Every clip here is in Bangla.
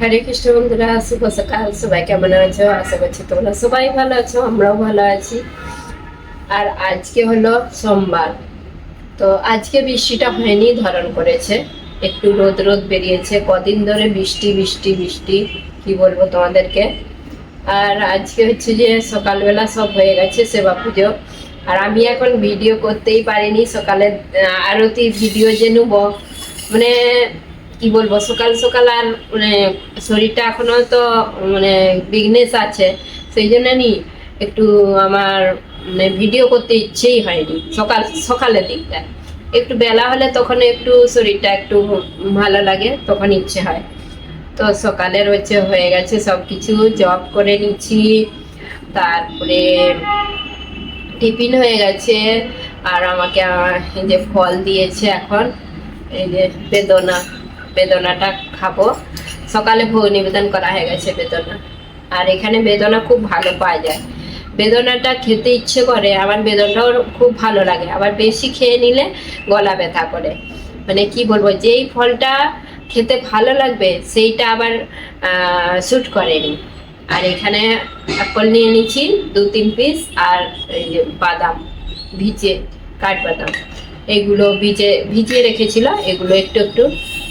হরে কৃষ্ণ বন্ধুরা, শুভ সকাল। সবাই কেমন আছো? আশা করছি তোমরা সবাই ভালো আছো, আমরাও ভালো আছি। আর আজকে হলো সোমবার। তো আজকে বৃষ্টিটা হয়নি ধরন করেছে। একটু রোদ রোদ বেরিয়েছে। কদিন ধরে বৃষ্টি বৃষ্টি বৃষ্টি, কি বলব তোমাদেরকে? আর আজকে হচ্ছে যে সকালবেলা সব হয়ে গেছে, সেবা পুজো। আর আমি এখন ভিডিও করতেই পারিনি। সকালে আরতি ভিডিও যে নেব মানে কি বলব, সকাল সকাল আর মানে শরীরটা এখনও তো মানে বিঘ্নেস আছে। সেই জন্য নি, একটু আমার মানে ভিডিও করতে ইচ্ছেই হয়নি, সকাল, সকালের দিকটা একটু বেলা হলে তখন একটু শরীরটা একটু ভালো লাগে, তখন ইচ্ছে হয়। তো সকালের হচ্ছে, হয়ে গেছে সব কিছু জব করে নিচ্ছি, তারপরে টিফিন হয়ে গেছে, আর আমাকে যে ফল দিয়েছে এখন, এই যে বেদনা। বেদনাটা খাব। সকালে ভোগ নিবেদন করা হয়ে গেছে বেদনা। আর এখানে বেদনা খুব ভালো পাওয়া যায়। বেদনাটা খেতে ইচ্ছে করে আবার বেদনাটাও খুব ভালো লাগে। আবার বেশি খেয়ে নিলে গলা ব্যথা করে। মানে কি বলব, যেই ফলটা খেতে ভালো লাগবে, সেইটা আবার শ্যুট করেনি। আর এখানে অ্যাপল নিয়ে নিচ্ছি দু তিন পিস আর এই বাদাম ভিজে কাঠবাদাম এগুলো ভিজে, ভিজিয়ে রেখেছিল, এগুলো একটু একটু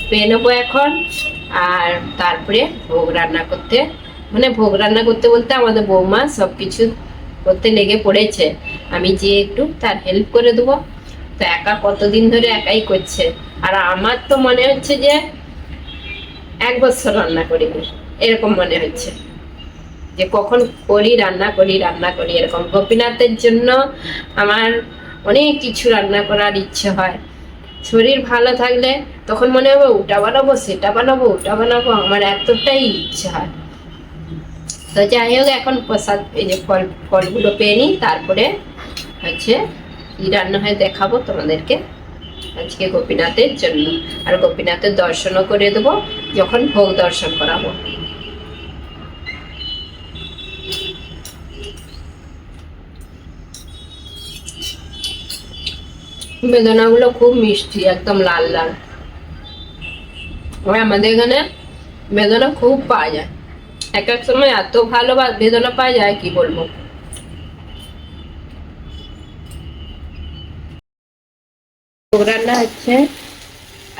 পেয়ে নেব এখন। আর তারপরে ভোগ রান্না করতে। মানে ভোগ রান্না করতে বলতে আমাদের বৌমা সব কিছু করতে লেগে পড়েছে। আমি যে একটু তার হেল্প করে দেবো। তো একা কতদিন ধরে একাই করছে। আর আমার তো মনে হচ্ছে যে এক বছর রান্না করিনি। এরকম মনে হচ্ছে। যে কখন করি, রান্না করি রান্না করি। এরকম গোপীনাথের জন্য আমার অনেক কিছু রান্না করার ইচ্ছে হয়। শরীর ভালো থাকলে তখন মনে হবে, ওটা বানাবো, সেটা বানাবো, ওটা বানাবো। আমার এতটাই ইচ্ছা। তো যাই হোক, এখন প্রসাদ, এই যে ফল, ফলগুলো পেয়ে নিই, তারপরে হচ্ছে কি রান্না হয় দেখাবো তোমাদেরকে আজকে গোপীনাথের জন্য। আর গোপীনাথের দর্শনও করে দেবো, যখন ভোগ দর্শন করাবো। বেদনাগুলো খুব মিষ্টি, একদম লাল লাল। আমাদের এখানে বেদনা খুব পাওয়া যায়। এক এক সময় এত ভালো বেদনা পাওয়া যায়, কি বলব? রান্না হচ্ছে,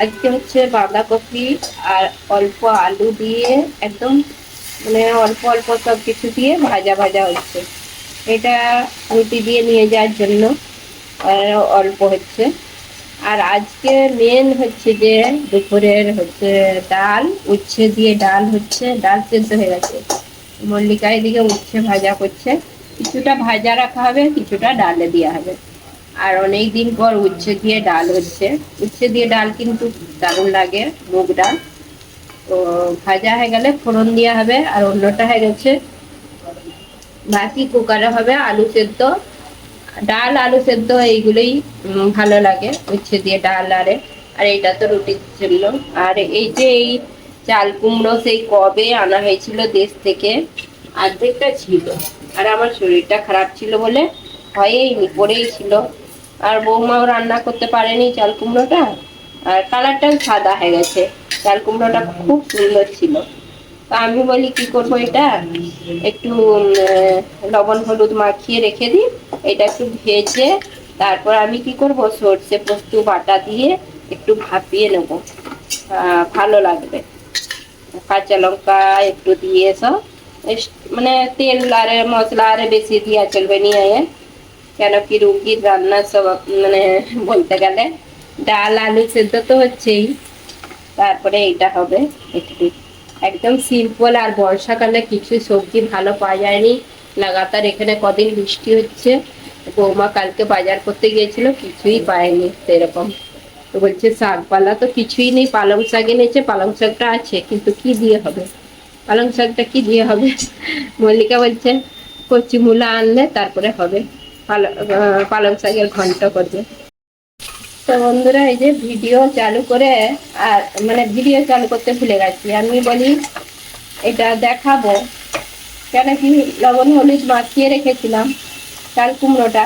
আজকে হচ্ছে বাঁধাকপি আর অল্প আলু দিয়ে একদম মানে অল্প অল্প সব কিছু দিয়ে ভাজা ভাজা হচ্ছে। এটা রুটি দিয়ে নিয়ে যাওয়ার জন্য। অল্প হচ্ছে। আর আজকে মেন হচ্ছে যে দুপুরের হচ্ছে ডাল, উচ্ছে দিয়ে ডাল হচ্ছে, ডাল সেদ্ধ হয়ে গেছে। মল্লিকা এদিকে উচ্ছে ভাজা করছে। কিছুটা ভাজা রাখা হবে, কিছুটা ডালে দেওয়া হবে। আর অনেক দিন পর উচ্ছে দিয়ে ডাল হচ্ছে। উচ্ছে দিয়ে ডাল কিন্তু দারুণ লাগে, মুগ ডাল। তো ভাজা হয়ে গেলে ফোড়ন দেওয়া হবে, আর অন্যটা হয়ে গেছে বাকি কুকারে হবে আলু সেদ্ধ। ডাল, আলু সেদ্ধ, এইগুলোই ভালো লাগে। উচ্ছে দিয়ে ডাল আরে আর এইটা তো রুটির জন্য। আর এই যে এই চাল কুমড়ো, সেই কবে আনা হয়েছিল দেশ থেকে অর্ধেকটা ছিল। আর আমার শরীরটা খারাপ ছিল বলে হয়েইনি পড়েই ছিল। আর বৌমাও রান্না করতে পারেনি চাল কুমড়োটা। আর কালারটাও সাদা হয়ে গেছে। চাল কুমড়োটা খুব সুন্দর ছিল। তো আমি বলি, কি করব এটা? একটু লবণ হলুদ মাখিয়ে রেখে দিই। এটা একটু ভেজে তারপর আমি কি করব, সর্ষে পোস্ত, বাটা দিয়ে একটু ভাপিয়ে নেব। ভালো লাগবে। কাঁচা লঙ্কা একটু দিয়ে সব মানে তেল আর মশলা আর বেশি দিয়া চলবে নিয়ে কেন কি রুগীর রান্না সব মানে বলতে গেলে ডাল, আলু সেদ্ধ তো হচ্ছেই। তারপরে এইটা হবে। একটু একদম সিম্পল আর বর্ষাকালে কিছু সবজি ভালো পাওয়া যায়নি। লাগাতার এখানে কদিন বৃষ্টি হচ্ছে। বৌমা কালকে বাজার করতে গিয়েছিল, কিছুই পায়নি সেরকম। তো বলছে, শাকপালা তো কিছুই নেই, পালং শাক এনেছে, পালং শাকটা আছে, কিন্তু কি দিয়ে হবে? পালং শাকটা কি দিয়ে হবে? মল্লিকা বলছে, কচি মূলা আনলে তারপরে হবে, পালং পালং শাকের ঘন্ট করবে। তো বন্ধুরা, এই যে ভিডিও চালু করে, আর মানে ভিডিও চালু করতে ভুলে গেছি। আমি বলি, এটা দেখাবো। কেন কি লবণ, হলুদ মাখিয়ে রেখেছিলাম চাল কুমড়োটা।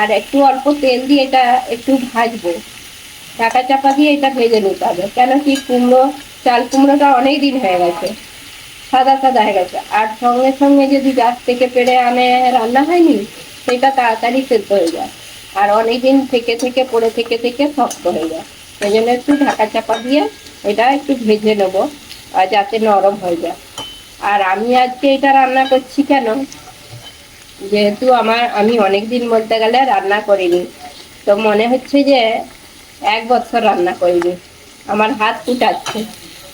আর একটু অল্প তেল দিয়ে এটা একটু ভাজবো। ঢাকা চাপা দিয়ে এটা ভেজে নিতে হবে। কেন কি কুমড়ো, চাল কুমড়োটা অনেক দিন হয়ে গেছে, সাদা সাদা হয়ে গেছে। আর সঙ্গে সঙ্গে যদি গাছ থেকে পেড়ে আনে, রান্না হয়নি, সেটা তাড়াতাড়ি সেদ্ধ হয়ে যায়। আর অনেক দিন থেকে থেকে, পড়ে থেকে থেকে শক্ত হয়ে যায়। সেই জন্য একটু ঢাকা চাপা দিয়ে এটা একটু ভেজে নেব, আর যাতে নরম হয়ে যায়। আর আমি আজকে এটা রান্না করছি কেন? যেহেতু আমার, আমি অনেক দিন বলতে গেলে রান্না করিনি। তো মনে হচ্ছে যে এক বছর রান্না করিনি। আমার হাত ফুটাচ্ছে।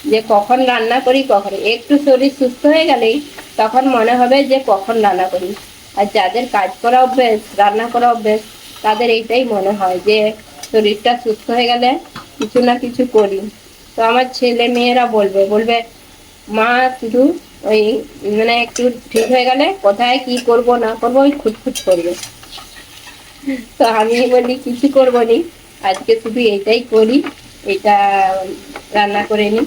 যে কখন রান্না করি, কখন, একটু শরীর সুস্থ হয়ে গেলেই তখন মনে হবে যে কখন রান্না করি। আর যাদের কাজ করা অভ্যেস, রান্না করা অভ্যেস, তাদের এইটাই মনে হয় যে শরীরটা সুস্থ হয়ে গেলে কিছু না কিছু করি। তো আমার ছেলে মেয়েরা বলবে বলবে, মা, শুধু ওই মানে একটু ঠিক হয়ে গেলে কোথায় কি করব না করব, ওই খুঁতখুত করবে। তো আমি বলি কিছু করব নি? আজকে শুধু এইটাই করি, এটা রান্না করে নি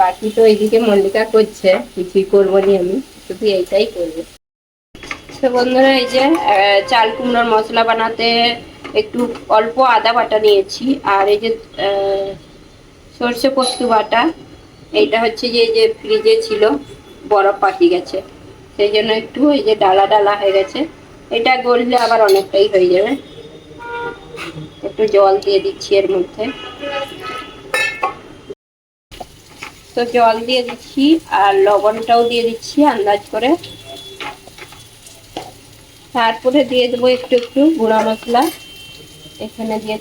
বাকি তো এইদিকে মল্লিকা করছে, কিছুই করব নি আমি, শুধু এইটাই করব। তো বন্ধুরা, এই যে চাল কুমড়োর মশলা বানাতে একটু অল্প আদা বাটা নিয়েছি, আর এই যে সর্ষে পোস্ত বাটা, এইটা হচ্ছে যে এই যে ফ্রিজে ছিল। বরফ পাকি গেছে। সেই জন্য একটু এই যে ডালা ডালা হয়ে গেছে। এটা গললে আবার অনেকটাই হয়ে যাবে। একটু জল দিয়ে দিচ্ছি এর মধ্যে। তো জল দিয়ে দিচ্ছি আর লবণটাও দিয়ে দিচ্ছি আন্দাজ করে। তারপরে দিয়ে দেবো একটু একটু গুঁড়া মশলা। এখানে দিয়ে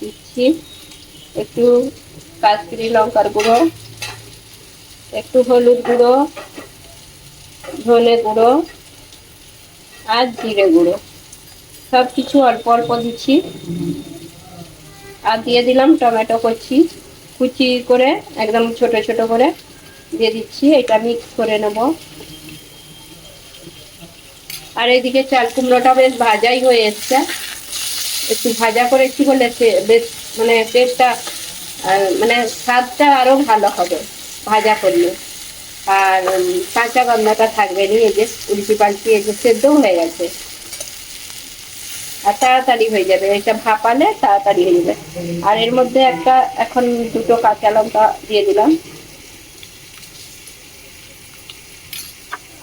দিচ্ছি একটু কাশ্মীরি লঙ্কার গুঁড়ো, একটু হলুদ গুঁড়ো ধনে গুঁড়ো আর জিরে গুঁড়ো। সব কিছু অল্প অল্প দিচ্ছি। আর দিয়ে দিলাম টমেটো কচি। কুচি করে, একদম ছোট ছোট করে দিয়ে দিচ্ছি। এটা মিক্স করে নেব। আর এইদিকে চাল কুমড়োটা বেশ ভাজাই হয়ে এসছে। একটু ভাজা করেছি বলে বেশ মানে টেস্টটা মানে স্বাদটা আরও ভালো হবে ভাজা করলে। আর কাঁচা গন্ধাটা থাকবে নি, এই যে উল্টি পাল্টি যে সেদ্ধ হয়ে গেছে। আর তাড়াতাড়ি হয়ে যাবে, এটা ভাপালে তাড়াতাড়ি হয়ে যাবে। আর এর মধ্যে একটা, এখন দুটো কাঁচা লঙ্কা দিয়ে দিলাম।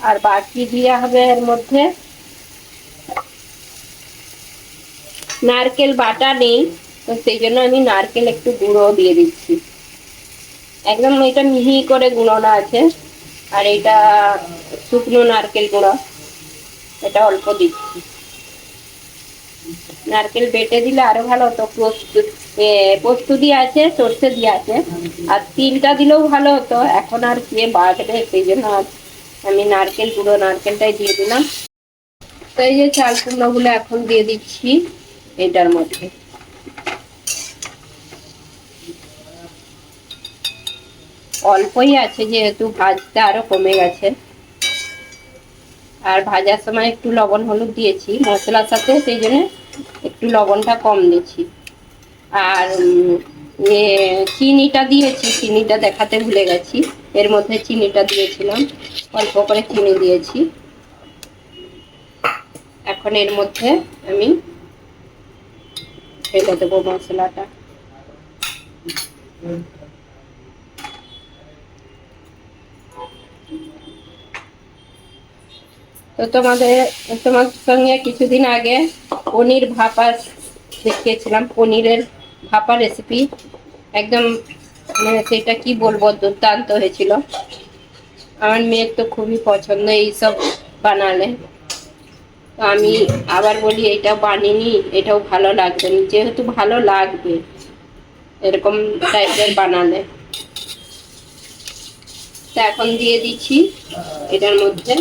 আর বাকি দেওয়া হবে এর মধ্যে নারকেল বাটা নেই, তো সেই জন্য আমি নারকেল একটু গুঁড়ো দিয়ে দিচ্ছি। একদম এটা মিহি করে গুঁড়োনো আছে। আর এটা শুকনো নারকেল গুঁড়ো। এটা অল্প দিচ্ছি। নারকেল বেটে দিলে আরও ভালো হতো। পোস্ত দিয়ে আছে, সর্ষে দিয়ে আছে। আর তিলটা দিলেও ভালো হতো। এখন আর কে বাড়বে সেই জন্য আমি নারকেল গুঁড়ো, নারকেলটাই দিয়ে দিলাম। তো এই যে চাল কুমড়োগুলো এখন দিয়ে দিচ্ছি এটার মধ্যে। অল্পই আছে যেহেতু ভাজতে আরও কমে গেছে। আর ভাজার সময় একটু লবণ হলুদ দিয়েছি, মশলার সাথে সেই জন্য একটু লবণটা কম দিয়েছি আর চিনিটা দিয়েছি, চিনিটা দেখাতে ভুলে গেছি। এর মধ্যে চিনিটা দিয়েছিলাম, অল্প করে চিনি দিয়েছি। এখন এর মধ্যে আমি ফেলে দেবো মশলাটা। তো তোমাদের, তোমার সঙ্গে কিছুদিন আগে পনির ভাপা দেখিয়েছিলাম, পনিরের ভাপা রেসিপি একদম মানে সেটা কি বলব, দুর্দান্ত হয়েছিল। আমার মেয়ের তো খুবই পছন্দ এইসব বানালে। তো আমি আবার বলি, এটা বানিনি, এটাও ভালো লাগবে যেহেতু ভালো লাগবে। এরকম টাইপের বানালে। তো এখন দিয়ে দিচ্ছি, এটার মধ্যে।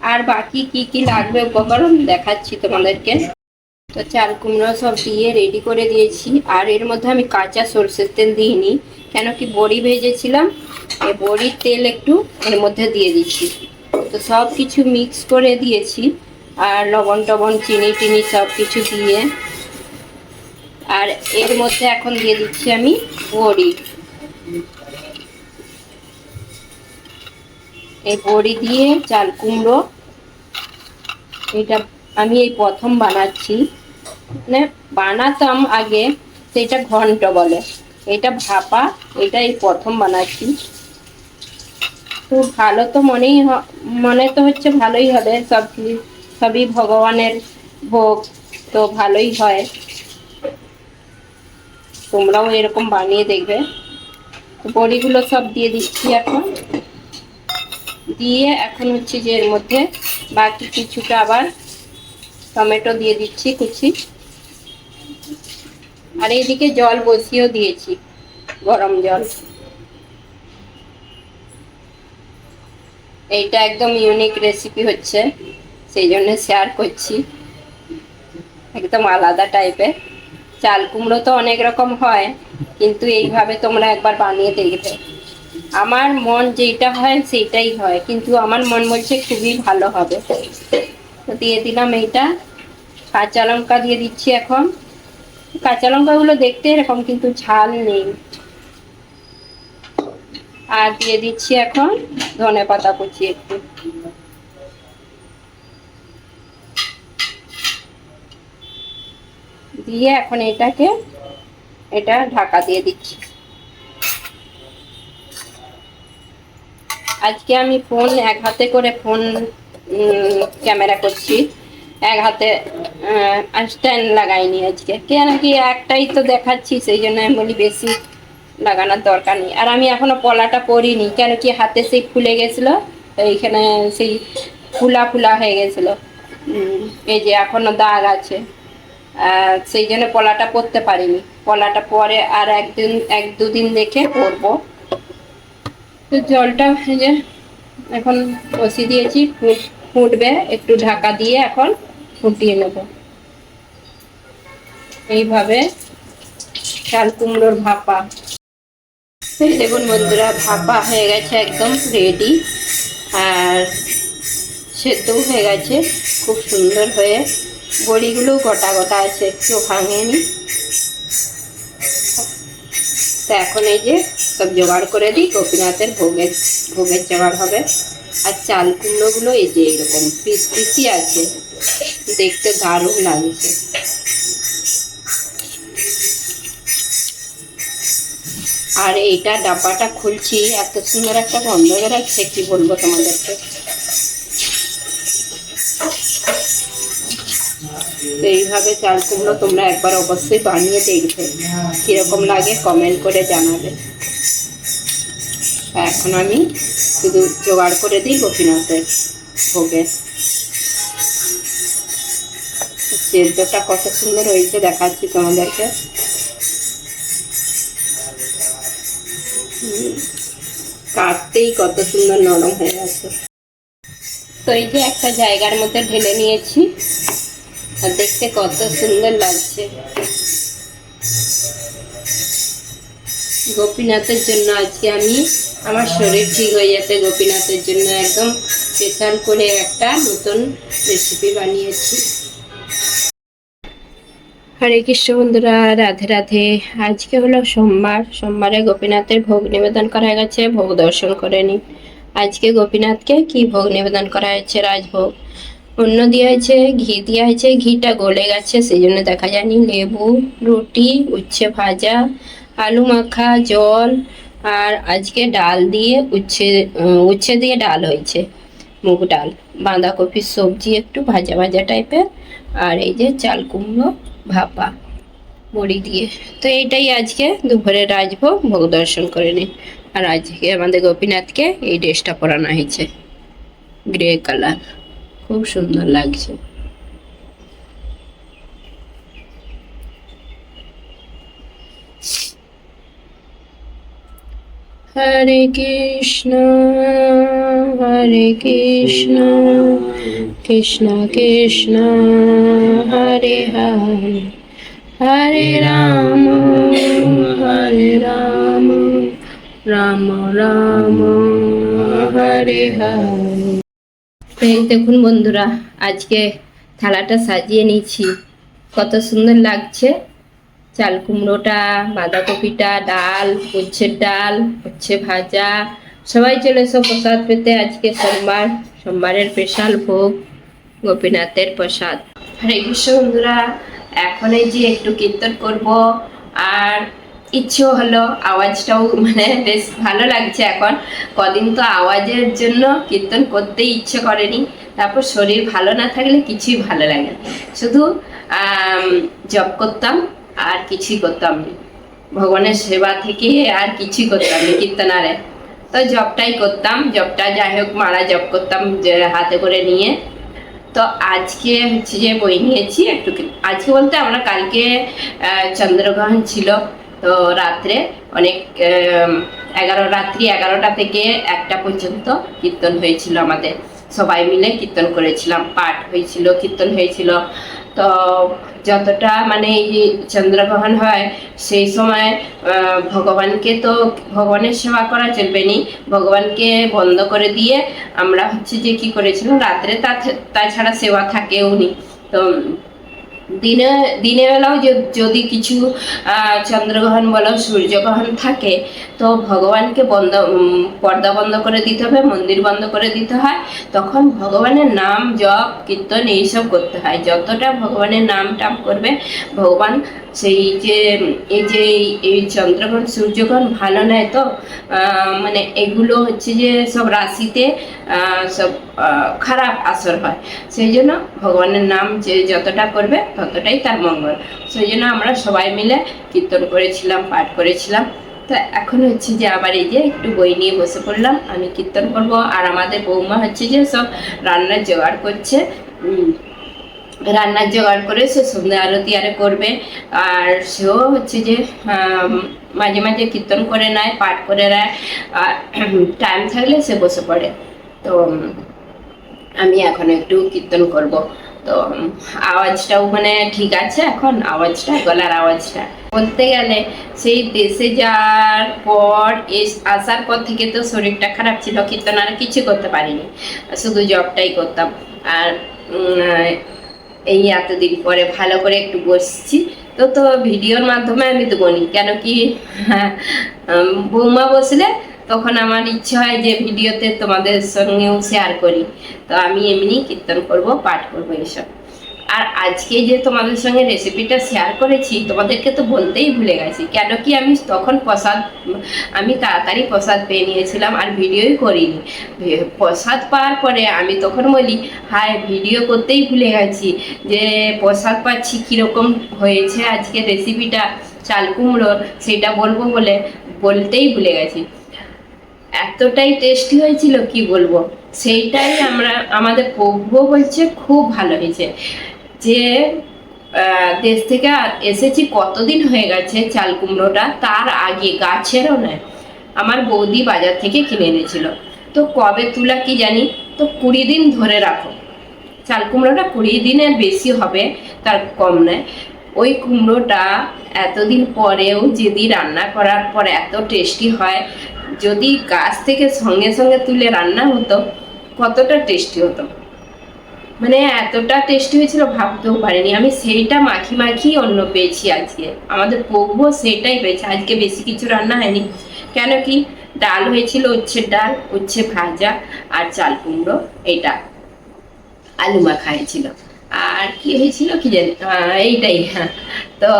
আর বাকি কি কি লাগবে উপকরণ দেখাচ্ছি তোমাদেরকে। তো চাল কুমড়ো সব দিয়ে রেডি করে দিয়েছি। আর এর মধ্যে আমি কাঁচা সর্ষের তেল দিইনি, কেন কি বড়ি ভেজেছিলাম। এই বড়ির তেল একটু এর মধ্যে দিয়ে দিচ্ছি। তো সব কিছু মিক্স করে দিয়েছি। আর লবণ টবণ, চিনি টিনি সব কিছু দিয়ে। আর এর মধ্যে এখন দিয়ে দিচ্ছি আমি বড়ি। এই বড়ি দিয়ে চাল কুমড়ো। এটা আমি এই প্রথম বানাচ্ছি। মানে বানাতাম আগে, সেটা ঘন্ট বলে। এটা ভাপা, এটা এই প্রথম বানাচ্ছি। তো ভালো তো মনেই মনে তো হচ্ছে ভালোই হবে, সব সবই ভগবানের ভোগ, তো ভালোই হয়। তোমরাও এরকম বানিয়ে দেখবে। বড়িগুলো সব দিয়ে দিচ্ছি এখন। দিয়ে এখন হচ্ছে যে এর মধ্যে বাকি কিছুটা আবার টমেটো দিয়ে দিচ্ছি, কুচি। আর এইদিকে জল বসিয়েও দিয়েছি, গরম জল। এইটা একদম ইউনিক রেসিপি হচ্ছে, সেই জন্য শেয়ার করছি। একদম আলাদা টাইপের চাল কুমড়ো তো অনেক রকম হয়, কিন্তু এইভাবে তোমরা একবার বানিয়ে দেখবে। আমার মন যেটা হয় সেটাই হয়। কিন্তু আমার মন বলছে খুবই ভালো হবে। তো দিয়ে দিলাম এইটা। কাঁচা লঙ্কা দিয়ে দিচ্ছি এখন। কাঁচা লঙ্কাগুলো দেখতে এরকম, কিন্তু ঝাল নেই। আর দিয়ে দিচ্ছি এখন ধনে পাতা কুচি একটু। দিয়ে এখন এটাকে, এটা ঢাকা দিয়ে দিচ্ছি। আজকে আমি ফোন, এক হাতে করে ফোন ক্যামেরা করছি। এক হাতে স্ট্যান্ড লাগাইনি আজকে। কেন কি একটাই তো দেখাচ্ছি, সেই জন্য আমি বলি বেশি লাগানোর দরকার নেই। আর আমি এখনও পলাটা পরিনি, কেন কি হাতে সেই ফুলে গেছিল, এইখানে সেই ফুলা ফুলা হয়ে গেছিল। এই যে এখনও দাগ আছে। সেই জন্য পলাটা পরতে পারিনি। পলাটা পরে আর একদিন, এক দুদিন দেখে পরবো। তো জলটা যে এখন বসিয়ে দিয়েছি ফুটবে, একটু ঢাকা দিয়ে এখন ফুটিয়ে নেব। এইভাবে চাল কুমড়োর ভাপা। দেখুন বন্ধুরা, ভাপা হয়ে গেছে একদম রেডি আর সেদ্ধও হয়ে গেছে, খুব সুন্দর হয়ে। বড়িগুলো গোটা গোটা আছে, একটু ভাঙেনি তো এখন এই যে সব জোগাড় করে দিই, গোপীনাথের ভোগের ভোগের জোগাড় হবে। আর চাল কুমড়োগুলো এই যে এরকম পিস পিসই আছে, দেখতে দারুণ লাগছে। আর এইটা ডাব্বাটা খুলছি, এত সুন্দর একটা গন্ধ বেরোচ্ছে, কি বলব তোমাদেরকে? এইভাবে চাল তোমরা একবার অবশ্যই বানিয়ে দেখবে। কীরকম লাগে কমেন্ট করে জানাবে। এখন আমি শুধু জোগাড় করে দিই গোপীনাথের ভোগে। সেদ্ধটা কত সুন্দর হয়েছে দেখাচ্ছি তোমাদেরকে। কাটতেই কত সুন্দর নরম হয়ে গেছে। তো এই যে একটা জায়গার মধ্যে ঢেলে নিয়েছি। আর দেখতে কত সুন্দর লাগছে। গোপীনাথের জন্য আজকে আমি, আমার শরীর ঠিক হয়ে যাতে গোপীনাথের জন্য একদম স্পেশাল করে একটা নতুন রেসিপি বানিয়েছি। হরে কৃষ্ণ বন্ধুরা, রাধে রাধে। আজকে হলো সোমবার, সোমবারে গোপীনাথের ভোগ নিবেদন করা গেছে, ভোগ দর্শন করে নি। আজকে গোপীনাথকে কি ভোগ নিবেদন করা হয়েছে, রাজভোগ? অন্য দেওয়া হয়েছে ঘি দেওয়া হয়েছে ঘিটা গলে গেছে সেই জন্য দেখা যায়নি। লেবু, রুটি, উচ্ছে ভাজা, আলু মাখা, জল, আর আজকে ডাল দিয়ে উচ্ছে উচ্ছে দিয়ে ডাল হয়েছে, মুগ ডাল, বাঁধাকপির সবজি একটু ভাজা ভাজা টাইপের, আর এই যে চাল কুমড়ো ভাপা, বড়ি দিয়ে। তো এইটাই আজকে দুপুরে রাজভোগ ভোগ দর্শন করে নিন। আর আজকে আমাদের গোপীনাথকে এই ড্রেসটা পরানো হয়েছে, গ্রে কালার। খুব সুন্দর লাগছে। হরে কৃষ্ণ হরে কৃষ্ণ কৃষ্ণ কৃষ্ণ, হরে হরে হরে রাম হরে রাম রাম রাম, হরে হরে। দেখুন বন্ধুরা, আজকে থালাটা সাজিয়ে নিয়েছি। কত সুন্দর লাগছে। চাল কুমড়োটা, বাঁধাকপিটা, ডাল, উচ্ছের ডাল উচ্ছে ভাজা। সবাই চলে এসো প্রসাদ পেতে। আজকে সোমবার, সোমবারের স্পেশাল ভোগ, গোপীনাথের প্রসাদ। হরে কৃষ্ণ বন্ধুরা, এখন এই যে একটু কীর্তন করব, আর ইচ্ছেও হলো, আওয়াজটাও মানে বেশ ভালো লাগছে এখন। কদিন তো আওয়াজের জন্য কীর্তন করতেই ইচ্ছে করেনি। তারপর শরীর ভালো না থাকলে কিছুই ভালো লাগে। শুধু জব করতাম, আর কিছুই করতাম না। ভগবানের সেবা থেকে আর কিছুই করতাম না কীর্তনারে। তো জবটাই করতাম জবটা যাই হোক, মারা জব করতাম হাতে করে নিয়ে। তো আজকে হচ্ছে যে বই নিয়েছি একটু আজকে বলতে আমরা কালকে চন্দ্রগ্রহণ ছিল। তো রাত্রে অনেক এগারো, রাত্রি এগারোটা থেকে একটা পর্যন্ত কীর্তন হয়েছিল আমাদের। সবাই মিলে কীর্তন করেছিলাম, পাঠ হয়েছিল, কীর্তন হয়েছিল। তো যতটা মানে এই চন্দ্রগ্রহণ হয়, সেই সময় ভগবানকে তো ভগবানের সেবা করা চলবে নি ভগবানকে বন্ধ করে দিয়ে আমরা হচ্ছে যে কি করেছিলাম, রাত্রে তাছাড়া সেবা থাকেও নি তো দিনে দিনের বেলাও যদি কিছু চন্দ্রগ্রহণ বলো, সূর্যগ্রহণ থাকে, তো ভগবানকে বন্ধ পর্দা বন্ধ করে দিতে হবে, মন্দির বন্ধ করে দিতে হয়। তখন ভগবানের নাম, জপ, কীর্তন, এইসব করতে হয়। যতটা ভগবানের নাম টাম করবে, ভগবান সেই যে, এই যে, এই- চন্দ্রগ্রহণ, সূর্যগ্রহণ ভালো নয় তো মানে এগুলো হচ্ছে যে সব রাশিতে সব খারাপ আসর হয়। সেই জন্য ভগবানের নাম যে যতটা করবে, ততটাই তার মঙ্গল। সেই জন্য আমরা সবাই মিলে কীর্তন করেছিলাম, পাঠ করেছিলাম। তো এখন হচ্ছে যে আবার এই যে একটু বই নিয়ে বসে পড়লাম, আমি কীর্তন করব। আর আমাদের বৌমা হচ্ছে যে সব রান্নার জোগাড় করছে। রান্নার জোগাড় করে সে সন্ধ্যা আরতি আরে করবে। আর সেও হচ্ছে যে মাঝে মাঝে কীর্তন করে নেয়, পাঠ করে নেয়। আর টাইম থাকলে সে বসে পড়ে। তো আমি এখন একটু কীর্তন করব। তো আওয়াজটাও মানে ঠিক আছে এখন, আওয়াজটা, গলার আওয়াজটা। বলতে গেলে সেই দেশে যাওয়ার পর আসার পর থেকে তো শরীরটা খারাপ ছিল, কীর্তন আর কিছু করতে পারিনি। শুধু জবটাই করতাম। আর এই এতদিন পরে ভালো করে একটু বসছি। তো তো ভিডিওর মাধ্যমে আমি তো বলি, কেন কি বৌমা বসলে তখন আমার ইচ্ছে হয় যে ভিডিওতে তোমাদের সঙ্গেও শেয়ার করি। তো আমি এমনি কীর্তন করব, পাঠ করব এসব আর আজকে যে তোমাদের সঙ্গে রেসিপিটা শেয়ার করেছি, তোমাদেরকে তো বলতেই ভুলে গেছি। কেন কি আমি তখন প্রসাদ, আমি তাড়াতাড়ি প্রসাদ পেয়ে নিয়েছিলাম আর ভিডিওই করিনি। প্রসাদ পাওয়ার পরে আমি তখন বলি, হায়, ভিডিও করতেই ভুলে গেছি যে প্রসাদ পাচ্ছি কীরকম হয়েছে আজকে রেসিপিটা চাল কুমড়োর, সেটা বলব বলে বলতেই ভুলে গেছি। এতটাই টেস্টি হয়েছিল, কি বলব? সেইটাই আমরা, আমাদের প্রভু বলছে, খুব ভালো হয়েছে। যে দেশ থেকে এসেছি কতদিন হয়ে গেছে চাল কুমড়োটা? তার আগে গাছেরও নয়, আমার বৌদি বাজার থেকে কিনে এনেছিল। তো কবে তুলা কি জানি? তো কুড়ি দিন ধরে রাখো। চাল কুমড়োটা কুড়ি দিনের বেশি হবে, তার কম নয়। ওই কুমড়োটা এতদিন পরেও যদি রান্না করার পর এত টেস্টি হয়, যদি গাছ থেকে সঙ্গে সঙ্গে তুলে রান্না হতো, কতটা টেস্টি হতো? মানে এতটা টেস্টি হয়েছিল, ভাবতেও পারিনি। আমি সেইটা মাখি মাখি অন্য পেয়েছি আজকে। আমাদের প্রভু সেইটাই পেয়েছে। আজকে বেশি কিছু রান্না হয়নি। কেন কি? ডাল হয়েছিল উচ্ছে ডাল, উচ্ছে ভাজা আর চাল কুমড়ো, এটা আলু মাখা হয়েছিল। আর কি হয়েছিল কি জানি? এইটাই। হ্যাঁ তো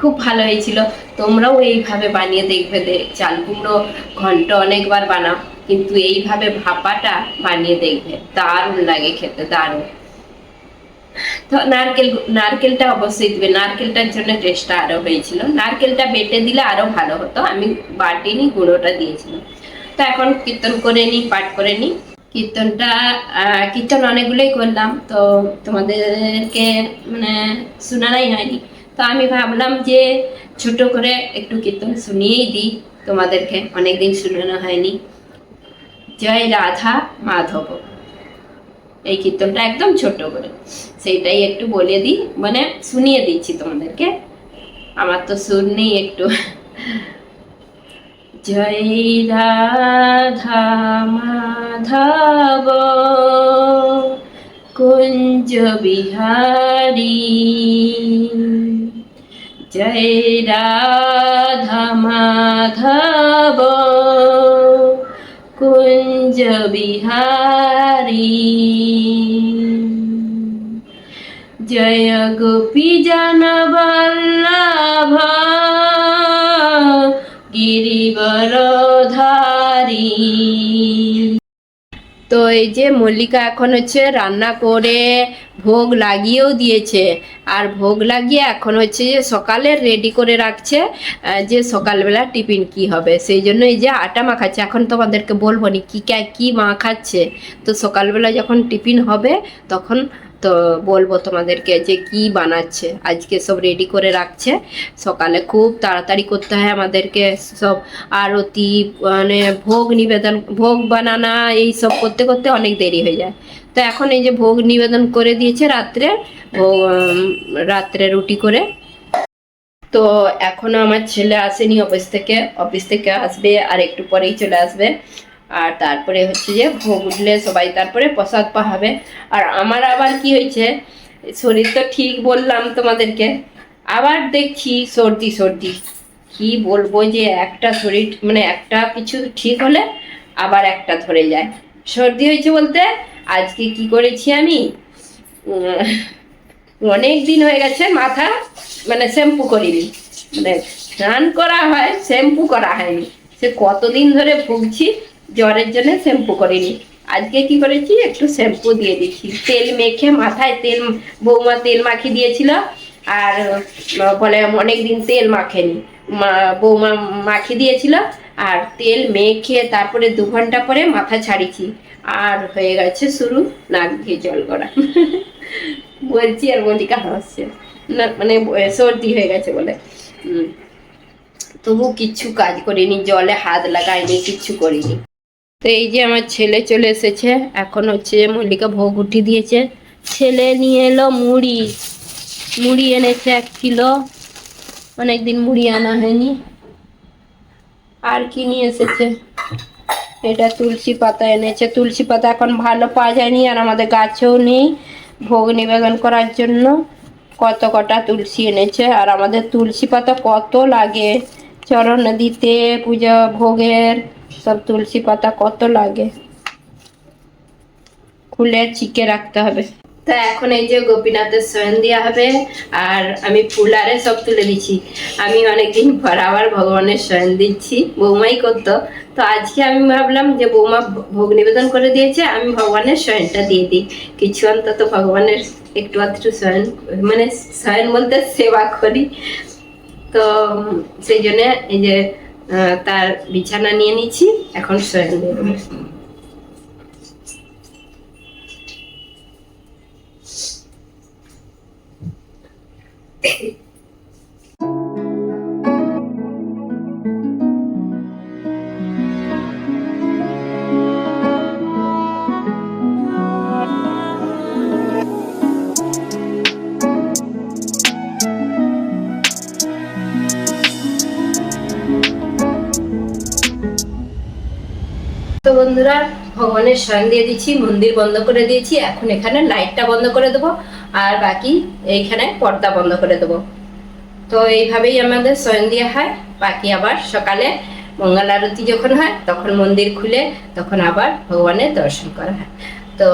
খুব ভালো হয়েছিল। তোমরাও এইভাবে বানিয়ে দেখবে চাল কুমড়ো ঘন্ট অনেকবার বানাও। কিন্তু এইভাবে ভাপাটা বানিয়ে দেখবে। দারুণ লাগে খেতে, দারুণ। তো নারকেল, নারকেলটা অবশ্যই দিবে। নারকেলটার জন্য টেস্টটা আরও হয়েছিল। নারকেলটা বেটে দিলে আরও ভালো হতো। আমি বাটিনি, গুঁড়োটা দিয়েছিলাম। তো এখন কীর্তন করে নিই, পাঠ করে নিই। কীর্তনটা কীর্তন অনেকগুলোই করলাম। তো তোমাদেরকে মানে শোনানাই হয়নি। তো আমি ভাবলাম যে ছোট করে একটু কীর্তন শুনিয়েই দিই। তোমাদেরকে অনেকদিন শোনানো হয়নি। জয় রাধা মাধব। এই কীর্তনটা একদম ছোট করে। সেইটাই একটু বলে দিই মানে শুনিয়ে দিচ্ছি তোমাদেরকে। আমার তো সুর নেই একটু। জয় রাধা মাধব, কুঞ্জ বিহারী। জয় রাধা মাধব, কুঞ্জ বিহারী। জয় গোপী জনবল্লভ গিরিবরধারী তো এই যে মল্লিকা এখন হচ্ছে রান্না করে ভোগ লাগিয়েও দিয়েছে। আর ভোগ লাগিয়ে এখন হচ্ছে যে সকালে রেডি করে রাখছে যে সকালবেলা টিফিন কি হবে। সেই জন্য এই যে আটা মাখাচ্ছে। এখন তোমাদেরকে বলব নি, কী কী মাখাচ্ছে তো সকালবেলা যখন টিফিন হবে, তখন তো বলব তোমাদেরকে যে কি বানাচ্ছে, আজকে সব রেডি করে রাখছে। সকালে খুব তাড়াতাড়ি করতে হয় আমাদেরকে সব আরতি মানে ভোগ নিবেদন, ভোগ বানানা, এই সব করতে করতে অনেক দেরি হয়ে যায়। তো এখন এই যে ভোগ নিবেদন করে দিয়েছে রাত্রে রাত্রে রুটি করে। তো এখনও আমার ছেলে আসেনি অফিস থেকে অফিস থেকে আসবে আর একটু পরেই চলে আসবে। আর তারপরে হচ্ছে যে ভোগ উঠলে সবাই তারপরে প্রসাদ পাহাবে আর আমার আবার কি হয়েছে, শরীর তো ঠিক বললাম তোমাদেরকে, আবার দেখছি সর্দি সর্দি। কি বলব যে একটা শরীর মানে একটা কিছু ঠিক হলে আবার একটা ধরে যায়। সর্দি হয়েছে বলতে আজকে কি করেছি আমি? অনেক দিন হয়ে গেছে মাথা মানে শ্যাম্পু করিনি। মানে স্নান করা হয়, শ্যাম্পু করা হয়নি। সে কতদিন ধরে ভুগছি জ্বরের জন্য শ্যাম্পু করিনি। আজকে কি করেছি? একটু শ্যাম্পু দিয়ে দিচ্ছি। তেল মেখে মাথায় তেল, বৌমা তেল মাখিয়ে দিয়েছিল আর বলে অনেক দিন তেল মাখেনি। বৌমা মাখিয়ে দিয়েছিল আর তেল মেখে তারপরে দু ঘণ্টা পরে মাথা ছাড়িছি আর হয়ে গেছে শুরু, নাক দিয়ে জল করা বলছি আর মল্লিকা হাসছে। না মানে সর্দি হয়ে গেছে বলে। তবু কিচ্ছু কাজ করিনি, জলে হাত লাগাইনি কিচ্ছু করিনি। তো এই যে আমার ছেলে চলে এসেছে, এখন হচ্ছে মল্লিকা ভোগ উঠিয়ে দিয়েছে। ছেলে নিয়ে এলো মুড়ি। মুড়ি এনেছে এক কিলো। অনেকদিন মুড়ি আনা হয়নি। আর কি নিয়ে এসেছে? এটা তুলসী পাতা এনেছে। তুলসী পাতা এখন ভালো পাওয়া যায়নি আর আমাদের গাছেও নেই। ভোগ নিবেদন করার জন্য কত কটা তুলসী এনেছে। আর আমাদের তুলসী পাতা কত লাগে? চরণ দিতে, পূজা ভোগের সব তুলসী পাতা কত লাগে? খুলে চিকে রাখতে হবে। তা এখন এই যে গোপীনাথের শয়ন দেওয়া হবে, আর আমি ফুলারে সব তুলে দিচ্ছি। আমি অনেকদিন পর আবার ভগবানের শয়ন দিচ্ছি, বৌমাই করতো। তো আজকে আমি ভাবলাম যে বৌমা ভোগ নিবেদন করে দিয়েছে, আমি ভগবানের শয়নটা দিয়ে দিই। কিছু অন্তত ভগবানের একটু আধটু শয়ন মানে শয়ন বলতে সেবা করি। তো সেই জন্য এই যে তার বিছানা নিয়ে নিচ্ছি এখন শয়ন দেব Thank তো বন্ধুরা ভগবানের স্বয়ং দিয়ে দিচ্ছি, মন্দির বন্ধ করে দিয়েছি, এখন এখানে লাইটটা বন্ধ করে দেবো, আর বাকি এইখানে পর্দা বন্ধ করে দেবো। তো এইভাবেই আমাদের শয়ন দেওয়া হয়, বাকি আবার সকালে মঙ্গল আরতি যখন হয়, তখন মন্দির খুলে, তখন আবার ভগবানের দর্শন করা হয়। তো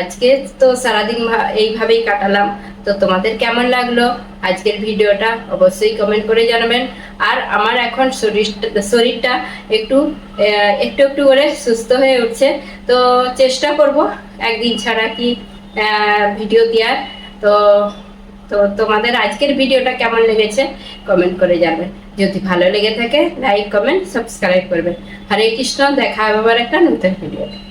আজকে তো সারাদিন এইভাবেই কাটালাম। তো তোমাদের কেমন লাগল আজকের ভিডিওটা অবশ্যই কমেন্ট করে জানাবেন। আর আমার এখন শরীরটা শরীরটা একটু একটু একটু করে সুস্থ হয়ে উঠছে। তো চেষ্টা করব একদিন ছাড়া কি ভিডিও দেওয়ার। তো তো তোমাদের আজকের ভিডিওটা কেমন লেগেছে কমেন্ট করে জানাবেন যদি ভালো লেগে থাকে লাইক কমেন্ট সাবস্ক্রাইব করবেন হরে কৃষ্ণ, দেখা হবে আবার একটা নতুন ভিডিও